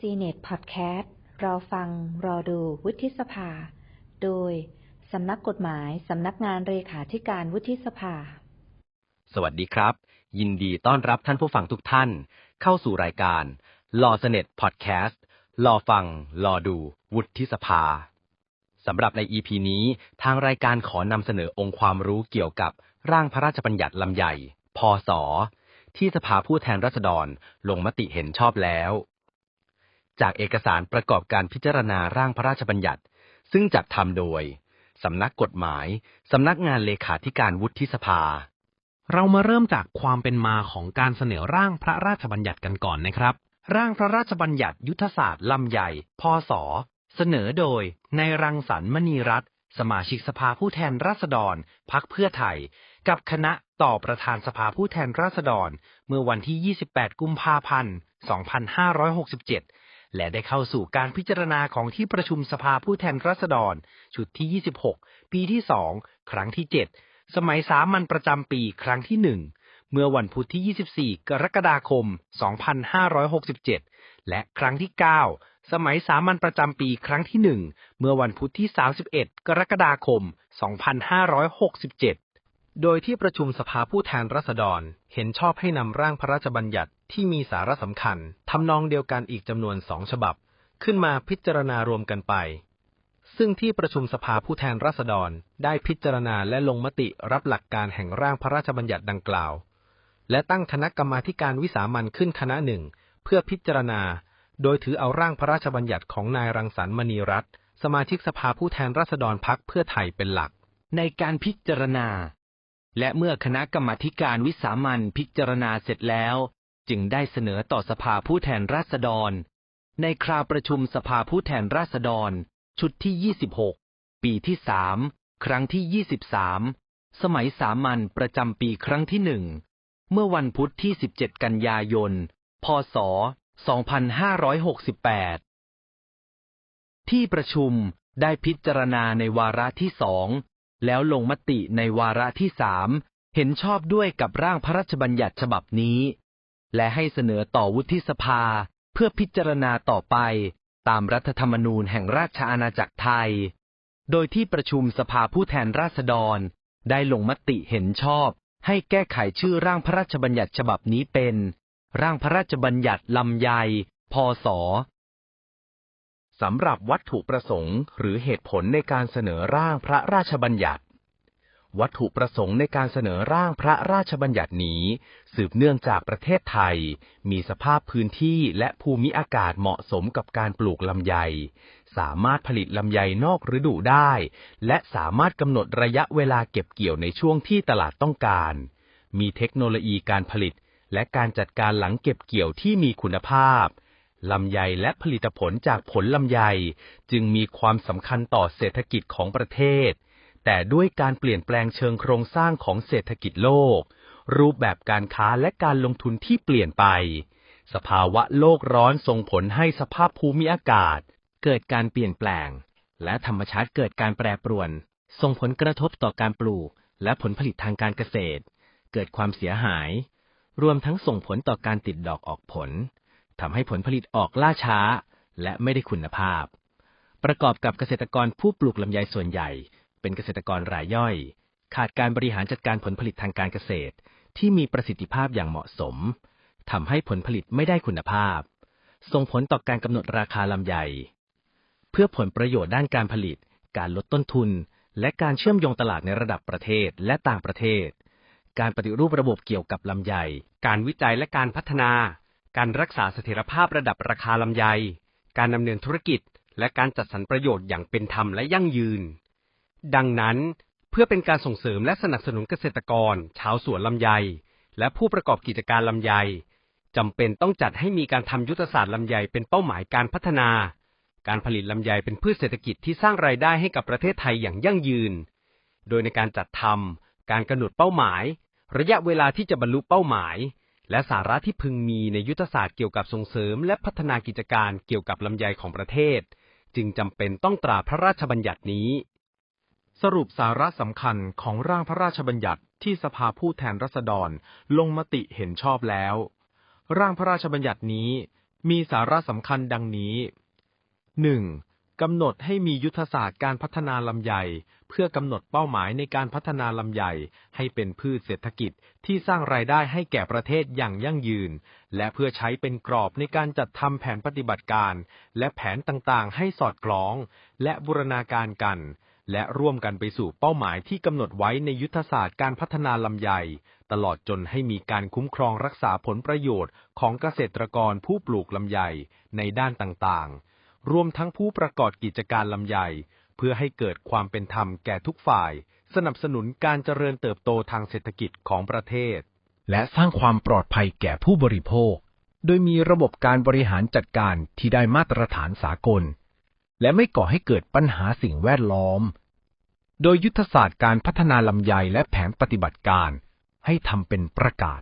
ซีเน็ตพอดแคสต์รอฟัง รอดูวุฒิสภา โดย สำนักกฎหมาย สำนักงานเลขาธิการวุฒิสภา สวัสดีครับ ยินดีต้อนรับท่านผู้ฟังทุกท่าน เข้าสู่รายการ Law Senate Podcast รอฟัง รอดูวุฒิสภาสำหรับใน EP นี้ทางรายการขอนำเสนอองค์ความรู้เกี่ยวกับร่างพระราชบัญญัติลำใหญ่ พศ ที่สภาผู้แทนราษฎรลงมติเห็นชอบแล้ว จากเอกสารประกอบการพิจารณาร่างพระราชบัญญัติ ซึ่งจัดทำโดย สำนักกฎหมาย สำนักงานเลขาธิการวุฒิสภา เรามาเริ่มจากความเป็นมาของการเสนอร่างพระราชบัญญัติกันก่อนนะครับ ร่างพระราชบัญญัติยุทธศาสตร์ลำใหญ่ พศ เสนอโดยนายรังสรรค์มณีรัตน์สมาชิกสภาผู้แทนราษฎรพักเพื่อไทย กับคณะต่อประธานสภาผู้แทนราษฎร เมื่อวันที่ 28 กุมภาพันธ์ 2567 และได้เข้าสู่การพิจารณาของที่ประชุมสภาผู้แทนราษฎร ชุดที่ 26 ปีที่ 2 ครั้งที่ 7 สมัยสามัญประจำปีครั้งที่ 1 เมื่อวันพุธที่ 24 กรกฎาคม 2567 และครั้งที่ 9 สมัยสามัญประจำปีครั้งที่ 1 เมื่อวันพุธที่ 31 กรกฎาคม 2567 โดยที่ประชุมสภาผู้แทนราษฎร เห็นชอบให้นำร่างพระราชบัญญัติที่มีสาระสำคัญทำนองเดียวกันอีกจำนวนสองฉบับ ขึ้นมาพิจารณารวมกันไป ซึ่งที่ประชุมสภาผู้แทนราษฎรได้พิจารณาและลงมติรับหลักการแห่งร่างพระราชบัญญัติดังกล่าว และตั้งคณะกรรมาการวิสามันขึ้นคณะหนึ่ง เพื่อพิจารณา โดยถือเอาร่างพระราชบัญญัติของนายรังสรรค์มณีรัตน์สมาชิกสภาผู้แทนราษฎรพักเพื่อไทยเป็นหลัก ในการพิจารณา และเมื่อคณะกรรมาการวิสามันพิจารณาเสร็จแล้ว จึงได้เสนอต่อสภาผู้แทนราษฎร ในคราวประชุมสภาผู้แทนราษฎร ชุดที่ 26 ปีที่3ครั้งที่ 23 สมัยสามัญประจำปีครั้งที่หนึ่งเมื่อวันพุธที่ 17 กันยายน พศ 2568 ที่ประชุมได้พิจารณาในวาระที่สอง แล้วลงมติในวาระที่สามเห็นชอบด้วยกับร่างพระราชบัญญัติฉบับนี้ และให้เสนอต่อวุฒิสภาเพื่อพิจารณาต่อไปตามรัฐธรรมนูญแห่งราชอาณาจักรไทย โดยที่ประชุมสภาผู้แทนราษฎร ได้ลงมติเห็นชอบ ให้แก้ไขชื่อร่างพระราชบัญญัติฉบับนี้เป็น ร่างพระราชบัญญัติลำไย พศ สำหรับวัตถุประสงค์ หรือเหตุผลในการเสนอร่างพระราชบัญญัติ วัตถุประสงค์ในการเสนอร่างพระราชบัญญัตินี้ สืบเนื่องจากประเทศไทย มีสภาพพื้นที่และภูมิอากาศเหมาะสมกับการปลูกลำไย สามารถผลิตลำไยนอกฤดูได้ และสามารถกำหนดระยะเวลาเก็บเกี่ยวในช่วงที่ตลาดต้องการ มีเทคโนโลยีการผลิตและการจัดการหลังเก็บเกี่ยวที่มีคุณภาพ ลำไยและผลิตผลจากผลลำไยจึงมีความสำคัญต่อเศรษฐกิจของประเทศ แต่ด้วยการเปลี่ยนแปลงเชิงโครงสร้างของเศรษฐกิจโลก รูปแบบการค้าและการลงทุนที่เปลี่ยนไป สภาวะโลกร้อนส่งผลให้สภาพภูมิอากาศ เกิดการเปลี่ยนแปลง และธรรมชาติเกิดการแปรปรวน ส่งผลกระทบต่อการปลูก และผลผลิตทางการเกษตร เกิดความเสียหาย รวมทั้งส่งผลต่อการติดดอกออกผล ทำให้ผลผลิตออกล่าช้า และไม่ได้คุณภาพ ประกอบกับเกษตรกรผู้ปลูกลำไยส่วนใหญ่ เป็นเกษตรกรรายย่อย ขาดการบริหารจัดการผลผลิตทางการเกษตร ที่มีประสิทธิภาพอย่างเหมาะสมทำให้ผลผลิตไม่ได้คุณภาพ ส่งผลต่อการกำหนดราคาลำไย เพื่อผลประโยชน์ด้านการผลิต การลดต้นทุน และการเชื่อมโยงตลาดในระดับประเทศและต่างประเทศ การปฏิรูประบบเกี่ยวกับลำไย การวิจัยและการพัฒนา การรักษาเสถียรภาพระดับราคาลำไย การดำเนินธุรกิจ และการจัดสรรประโยชน์อย่างเป็นธรรมและยั่งยืน ดังนั้น เพื่อเป็นการส่งเสริมและสนับสนุนเกษตรกร ชาวสวนลำไย และผู้ประกอบกิจการลำไยจำเป็นต้องจัดให้มีการทำยุทธศาสตร์ลำไยเป็นเป้าหมายการพัฒนา การผลิตลำไยเป็นพืชเศรษฐกิจที่สร้างรายได้ให้กับประเทศไทยอย่างยั่งยืน โดยในการจัดทำการกำหนดเป้าหมาย ระยะเวลาที่จะบรรลุเป้าหมาย และสาระที่พึงมีในยุทธศาสตร์เกี่ยวกับส่งเสริม และพัฒนากิจการเกี่ยวกับลำไยของประเทศ จึงจำเป็นต้องตราพระราชบัญญัตินี้ สรุปสาระสำคัญของร่างพระราชบัญญัติที่สภาผู้แทนราษฎรลงมติเห็นชอบแล้ว ร่างพระราชบัญญัตินี้มีสาระสำคัญดังนี้ 1. กำหนดให้มียุทธศาสตร์การพัฒนาลำไย เพื่อกำหนดเป้าหมายในการพัฒนาลำไย ให้เป็นพืชเศรษฐกิจที่สร้างรายได้ให้แก่ประเทศอย่างยั่งยืน และเพื่อใช้เป็นกรอบในการจัดทำแผนปฏิบัติการ และแผนต่างๆ ให้สอดคล้อง และบูรณาการกัน และร่วมกันไปสู่เป้าหมายที่กำหนดไว้ในยุทธศาสตร์การพัฒนาลำไย ตลอดจนให้มีการคุ้มครองรักษาผลประโยชน์ของเกษตรกรผู้ปลูกลำไยในด้านต่างๆ รวมทั้งผู้ประกอบกิจการลำไย เพื่อให้เกิดความเป็นธรรมแก่ทุกฝ่าย สนับสนุนการเจริญเติบโตทางเศรษฐกิจของประเทศ และสร้างความปลอดภัยแก่ผู้บริโภค โดยมีระบบการบริหารจัดการที่ได้มาตรฐานสากล และไม่ก่อให้เกิดปัญหาสิ่งแวดล้อม โดยยุทธศาสตร์การพัฒนาลำไยและแผนปฏิบัติการให้ทำเป็นประกาศ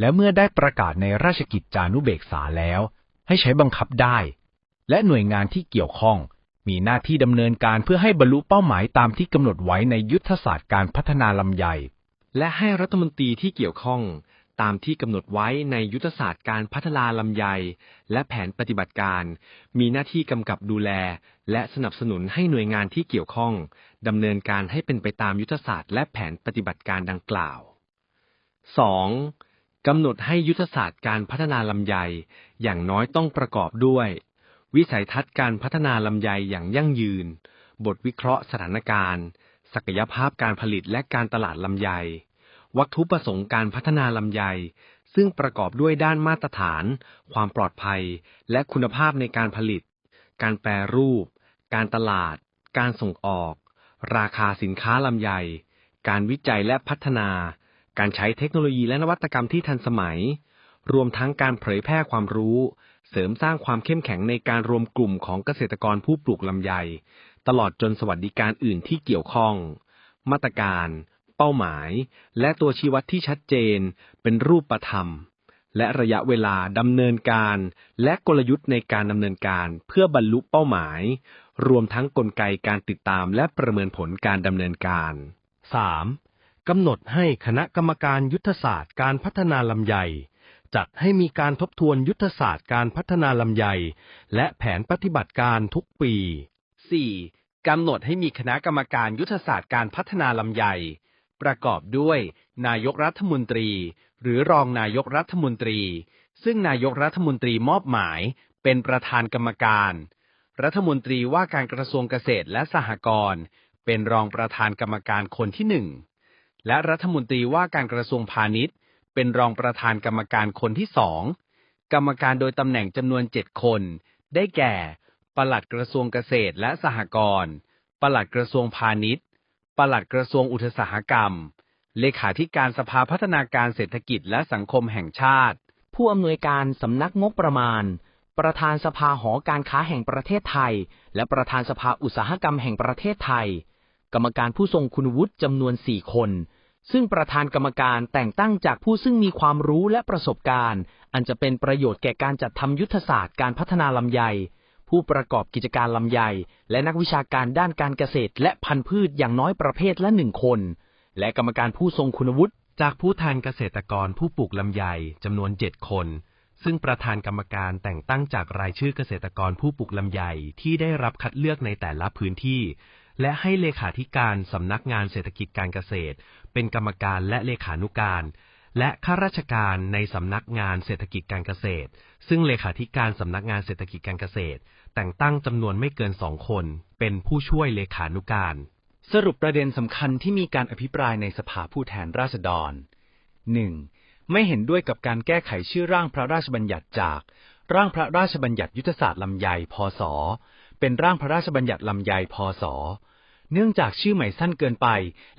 และเมื่อได้ประกาศในราชกิจจานุเบกษาแล้ว ให้ใช้บังคับได้ และหน่วยงานที่เกี่ยวข้อง มีหน้าที่ดำเนินการเพื่อให้บรรลุเป้าหมายตามที่กำหนดไว้ในยุทธศาสตร์การพัฒนาลำไย และให้รัฐมนตรีที่เกี่ยวข้อง ตามที่กำหนดไว้ในยุทธศาสตร์การพัฒนาลำไย และแผนปฏิบัติการ มีหน้าที่กำกับดูแล และสนับสนุนให้หน่วยงานที่เกี่ยวข้องดำเนินการให้เป็นไปตามยุทธศาสตร์และแผนปฏิบัติการดังกล่าว 2. กำหนดให้ยุทธศาสตร์การพัฒนาลำไย อย่างน้อยต้องประกอบด้วย วิสัยทัศน์การพัฒนาลำไยอย่างยั่งยืน บทวิเคราะห์สถานการณ์ ศักยภาพการผลิตและการตลาดลำไย วัตถุประสงค์การพัฒนาลำไย ซึ่งประกอบด้วยด้านมาตรฐาน ความปลอดภัย และคุณภาพในการผลิต การแปรรูป การตลาด การส่งออก ราคาสินค้าลำไย การวิจัยและพัฒนา การใช้เทคโนโลยีและนวัตกรรมที่ทันสมัย รวมทั้งการเผยแพร่ความรู้ ริมสร้างความเข้มแข็งในการรวมกลุ่มของเกษตรกรผู้ปลูกลำไย ตลอดจนสวัสดิการอื่นที่เกี่ยวข้อง มาตรการ เป้าหมาย และตัวชี้วัดที่ชัดเจน เป็นรูปธรรม และระยะเวลาดำเนินการ และกลยุทธ์ในการดำเนินการเพื่อบรรลุเป้าหมาย รวมทั้งกลไกการติดตามและประเมินผลการดำเนินการ 3. กำหนดให้คณะกรรมการยุทธศาสตร์การพัฒนาลำไย จัดให้มีการทบทวนยุทธศาสตร์การพัฒนาลำไย และแผนปฏิบัติการทุกปี 4. กำหนดให้มีคณะกรรมการยุทธศาสตร์การพัฒนาลำไย ประกอบด้วย นายกรัฐมนตรี หรือรองนายกรัฐมนตรี ซึ่งนายกรัฐมนตรีมอบหมายเป็นประธานกรรมการ รัฐมนตรีว่าการกระทรวงเกษตรและสหกรณ์เป็นรองประธานกรรมการคนที่หนึ่งและรัฐมนตรีว่าการกระทรวงพาณิชย์ เป็นรองประธานกรรมการคนที่สองกรรมการโดยตำแหน่งจำนวนเจ็ดคน ได้แก่ ปลัดกระทรวงเกษตรและสหกรณ์ ปลัดกระทรวงพาณิชย์ ปลัดกระทรวงอุตสาหกรรม เลขาธิการสภาพัฒนาการเศรษฐกิจและสังคมแห่งชาติ ผู้อำนวยการสำนักงบประมาณ ประธานสภาหอการค้าแห่งประเทศไทย และประธานสภาอุตสาหกรรมแห่งประเทศไทย กรรมการผู้ทรงคุณวุฒิจำนวนสี่คน ซึ่งประธานกรรมการแต่งตั้งจากผู้ซึ่งมีความรู้และประสบการณ์ อันจะเป็นประโยชน์แก่การจัดทำยุทธศาสตร์การพัฒนาลำไย ผู้ประกอบกิจการลำไย และนักวิชาการด้านการเกษตร และพันธุ์พืชอย่างน้อยประเภทละหนึ่งคน และกรรมการผู้ทรงคุณวุฒิจากผู้แทนเกษตรกรผู้ปลูกลำไยจำนวนเจ็ดคน ซึ่งประธานกรรมการแต่งตั้งจากรายชื่อเกษตรกรผู้ปลูกลำไยที่ได้รับคัดเลือกในแต่ละพื้นที่ และให้เลขาธิการสำนักงานเศรษฐกิจการเกษตร เป็นกรรมการและเลขานุการ และข้าราชการในสำนักงานเศรษฐกิจการเกษตร ซึ่งเลขาธิการสำนักงานเศรษฐกิจการเกษตร แต่งตั้งจำนวนไม่เกินสองคน เป็นผู้ช่วยเลขานุการ สรุปประเด็นสำคัญที่มีการอภิปรายในสภาผู้แทนราษฎร 1. ไม่เห็นด้วยกับการแก้ไขชื่อร่างพระราชบัญญัติจาก ร่างพระราชบัญญัติยุทธศาสตร์ลำไยพศ เป็นร่างพระราชบัญญัติลำไยพศ เนื่องจากชื่อใหม่สั้นเกินไป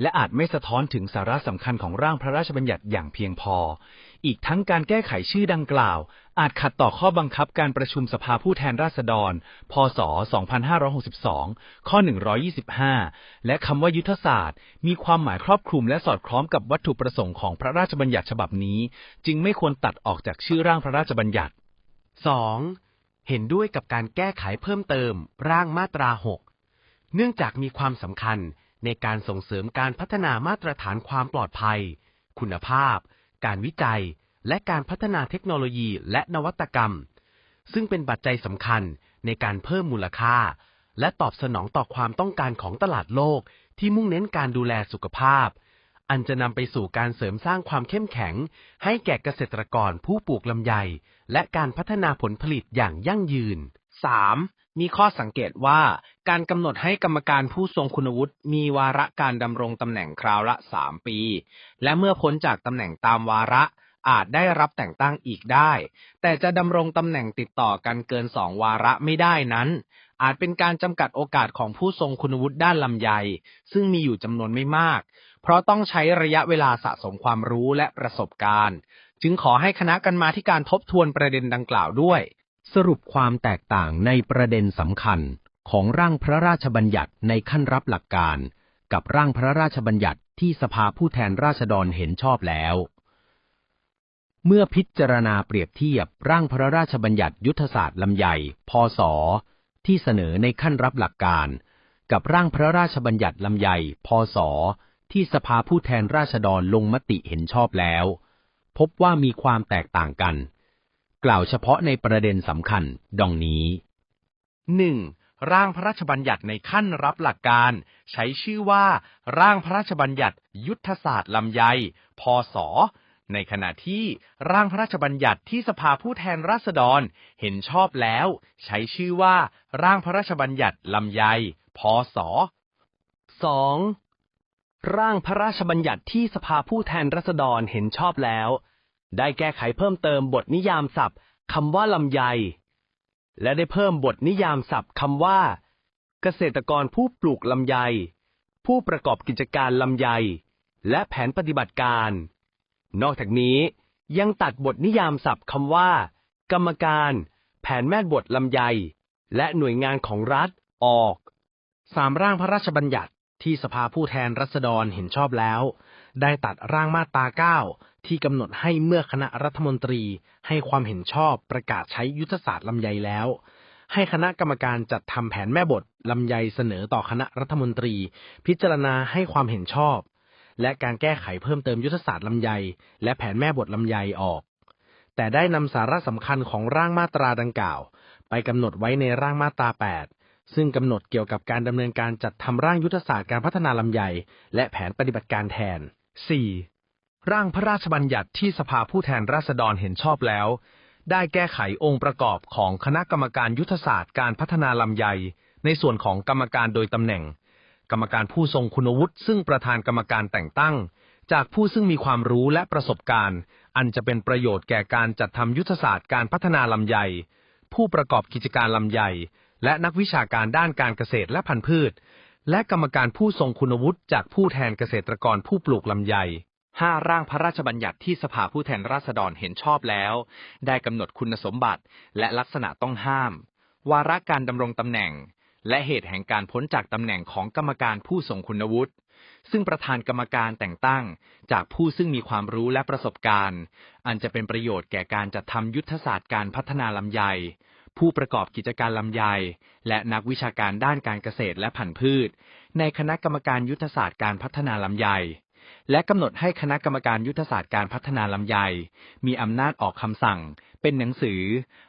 และอาจไม่สะท้อนถึงสาระสำคัญของร่างพระราชบัญญัติอย่างเพียงพอ อีกทั้งการแก้ไขชื่อดังกล่าว อาจขัดต่อข้อบังคับการประชุมสภาผู้แทนราษฎร พศ 2562 ข้อ 125 และคำว่ายุทธศาสตร์ มีความหมายครอบคลุมและสอดคล้องกับวัตถุประสงค์ของพระราชบัญญัติฉบับนี้ จึงไม่ควรตัดออกจากชื่อร่างพระราชบัญญัติ 2. เห็นด้วยกับการแก้ไขเพิ่มเติมร่างมาตรา 6 เนื่องจากมีความสำคัญในการส่งเสริมการพัฒนามาตรฐานความปลอดภัย คุณภาพ การวิจัย และการพัฒนาเทคโนโลยีและนวัตกรรม ซึ่งเป็นปัจจัยสำคัญในการเพิ่มมูลค่า และตอบสนองต่อความต้องการของตลาดโลกที่มุ่งเน้นการดูแลสุขภาพ อันจะนำไปสู่การเสริมสร้างความเข้มแข็ง ให้แก่เกษตรกรผู้ปลูกลำไย และการพัฒนาผลผลิตอย่างยั่งยืน 3. มีข้อสังเกตว่าการกำหนดให้กรรมการผู้ทรงคุณวุฒิมีวาระการดำรงตำแหน่งคราวละ3ปี และเมื่อพ้นจากตำแหน่งตามวาระอาจได้รับแต่งตั้งอีกได้ แต่จะดำรงตำแหน่งติดต่อกันเกินสองวาระไม่ได้นั้น อาจเป็นการจำกัดโอกาสของผู้ทรงคุณวุฒิด้านลำไย ซึ่งมีอยู่จำนวนไม่มาก เพราะต้องใช้ระยะเวลาสะสมความรู้และประสบการณ์ จึงขอให้คณะกรรมาการทบทวนประเด็นดังกล่าวด้วย สรุปความแตกต่างในประเด็นสำคัญของร่างพระราชบัญญัติในขั้นรับหลักการ กับร่างพระราชบัญญัติที่สภาผู้แทนราษฎรเห็นชอบแล้ว เมื่อพิจารณาเปรียบเทียบร่างพระราชบัญญัติยุทธศาสตร์ลำใหญ่พศที่เสนอในขั้นรับหลักการ กับร่างพระราชบัญญัติลำใหญ่พศที่สภาผู้แทนราษฎรลงมติเห็นชอบแล้ว พบว่ามีความแตกต่างกัน กล่าวเฉพาะในประเด็นสำคัญดังนี้ 1. ร่างพระราชบัญญัติในขั้นรับหลักการ ใช้ชื่อว่า ร่างพระราชบัญญัติยุทธศาสตร์ลำไย พศในขณะที่ร่างพระราชบัญญัติที่สภาผู้แทนราษฎรเห็นชอบแล้ว ใช้ชื่อว่า ร่างพระราชบัญญัติลำไย พศ 2. ร่างพระราชบัญญัติที่สภาผู้แทนราษฎรเห็นชอบแล้ว ได้แก้ไขเพิ่มเติมบทนิยามศัพท์คำว่าลำไย และได้เพิ่มบทนิยามศัพท์คำว่า เกษตรกรผู้ปลูกลำไย ผู้ประกอบกิจการลำไย และแผนปฏิบัติการ นอกจากนี้ยังตัดบทนิยามศัพท์คำว่า กรรมการ แผนแม่บทลำไย และหน่วยงานของรัฐออกสามร่างพระราชบัญญัติที่สภาผู้แทนรัษฎรเห็นชอบแล้ว ได้ตัดร่างมาตรา9 ที่กำหนดให้เมื่อคณะรัฐมนตรีให้ความเห็นชอบประกาศใช้ยุทธศาสตร์ลำไยแล้ว ให้คณะกรรมการจัดทำแผนแม่บทลำไยเสนอต่อคณะรัฐมนตรี พิจารณาให้ความเห็นชอบ และการแก้ไขเพิ่มเติมยุทธศาสตร์ลำไย และแผนแม่บทลำไยออก แต่ได้นำสาระสำคัญของร่างมาตราดังกล่าว ไปกำหนดไว้ในร่างมาตรา 8ซึ่งกำหนดเกี่ยวกับการดำเนินการจัดทำร่างยุทธศาสตร์การพัฒนาลำไย และแผนปฏิบัติการแทน 4. ร่างพระราชบัญญัติที่สภาผู้แทนราษฎรเห็นชอบแล้ว ได้แก้ไของค์ประกอบของคณะกรรมการยุทธศาสตร์การพัฒนาลำไย ในส่วนของกรรมการโดยตำแหน่ง กรรมการผู้ทรงคุณวุฒิซึ่งประธานกรรมการแต่งตั้ง จากผู้ซึ่งมีความรู้และประสบการณ์ อันจะเป็นประโยชน์แก่การจัดทำยุทธศาสตร์การพัฒนาลำไย ผู้ประกอบกิจการลำไย และนักวิชาการด้านการเกษตรและพันธุ์พืช และกรรมการผู้ทรงคุณวุฒิจากผู้แทนเกษตรกรผู้ปลูกลำไย ห้าร่างพระราชบัญญัติที่สภาผู้แทนราษฎรเห็นชอบแล้ว ได้กำหนดคุณสมบัติและลักษณะต้องห้าม วาระการดำรงตำแหน่ง และเหตุแห่งการพ้นจากตำแหน่งของกรรมการผู้ทรงคุณวุฒิซึ่งประธานกรรมการแต่งตั้งจากผู้ซึ่งมีความรู้และประสบการณ์ อันจะเป็นประโยชน์แก่การจัดทำยุทธศาสตร์การพัฒนาลำไย ผู้ประกอบกิจการลำไย และนักวิชาการด้านการเกษตรและพันธุ์พืช ในคณะกรรมการยุทธศาสตร์การพัฒนาลำไย และกำหนดให้คณะกรรมการยุทธศาสตร์การพัฒนาลำไย มีอำนาจออกคำสั่ง เป็นหนังสือ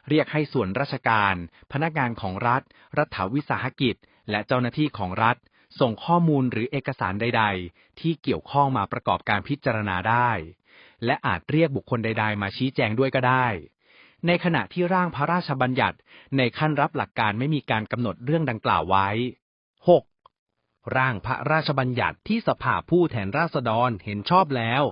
เรียกให้ส่วนราชการ พนักงานของรัฐ รัฐวิสาหกิจ และเจ้าหน้าที่ของรัฐ ส่งข้อมูลหรือเอกสารใด ๆ ที่เกี่ยวข้องมาประกอบการพิจารณาได้ และอาจเรียกบุคคลใด ๆ มาชี้แจงด้วยก็ได้ในขณะที่ร่างพระราชบัญญัติในขั้นรับหลักการไม่มีการกำหนดเรื่องดังกล่าวไว้ 6. ร่างพระราชบัญญัติที่สภาผู้แทนราษฎรเห็นชอบแล้ว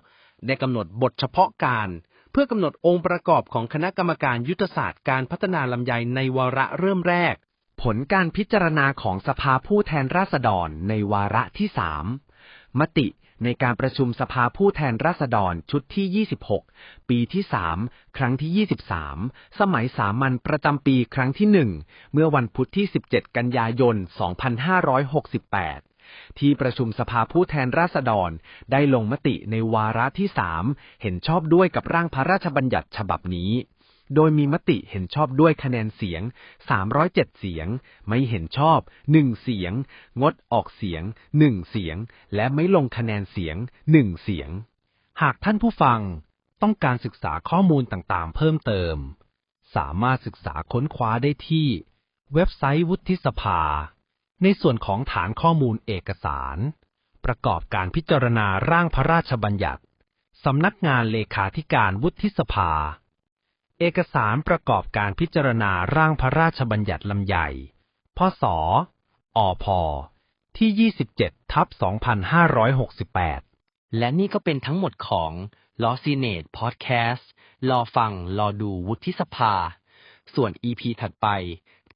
ได้กำหนดบทเฉพาะการ เพื่อกำหนดองค์ประกอบของคณะกรรมการยุทธศาสตร์การพัฒนาลำไยในวาระเริ่มแรก ผลการพิจารณาของสภาผู้แทนราษฎรในวาระที่สามมติ ในการประชุมสภาผู้แทนราษฎรชุดที่ 26 ปีที่ 3 ครั้งที่ 23 สมัยสามัญประจำปีครั้งที่ 1 เมื่อวันพุธที่ 17 กันยายน 2568ที่ประชุมสภาผู้แทนราษฎรได้ลงมติในวาระที่3เห็นชอบด้วยกับร่างพระราชบัญญัติฉบับนี้ โดยมีมติเห็นชอบด้วยคะแนนเสียง 307 เสียง ไม่เห็นชอบ 1 เสียง งดออกเสียง 1 เสียง และไม่ลงคะแนนเสียง 1 เสียง หากท่านผู้ฟังต้องการศึกษาข้อมูลต่างๆ เพิ่มเติม สามารถศึกษาค้นคว้าได้ที่ เว็บไซต์วุฒิสภา ในส่วนของฐานข้อมูลเอกสาร ประกอบการพิจารณาร่างพระราชบัญญัติสำนักงานเลขาธิการวุฒิสภา เอกสารประกอบการพิจารณาร่างพระราชบัญญัติลำใหญ่ พศ อพ ที่ 27 ทับ 2568 และนี่ก็เป็นทั้งหมดของ Law Senate Podcast รอฟัง รอดูวุฒิสภา ส่วน EP ถัดไป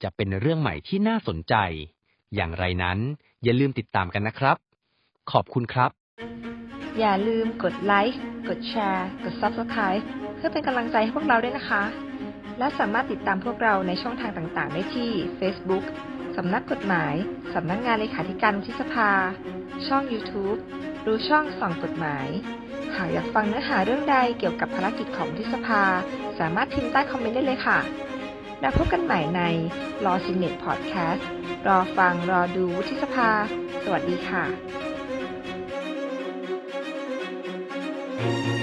จะเป็นเรื่องใหม่ที่น่าสนใจ อย่างไรนั้น อย่าลืมติดตามกันนะครับ ขอบคุณครับ อย่าลืมกดไลค์ กดแชร์ กด Subscribe เพื่อเป็นกำลังใจให้พวกเราด้วยนะคะ และสามารถติดตามพวกเราในช่องทางต่างๆ ได้ที่ Facebook สำนักกฎหมาย สำนักงานเลขาธิการวุฒิสภา ช่อง YouTube รือช่องส่องกฎหมาย หากอยากฟังเนื้อหาเรื่องใดเกี่ยวกับภารกิจของวุฒิสภา สามารถพิมพ์ใต้คอมเมนต์ได้เลยค่ะ แล้วพบกันใหม่ใน Law Senate Podcast รอฟังรอดูวุฒิสภา สวัสดีค่ะ thank you.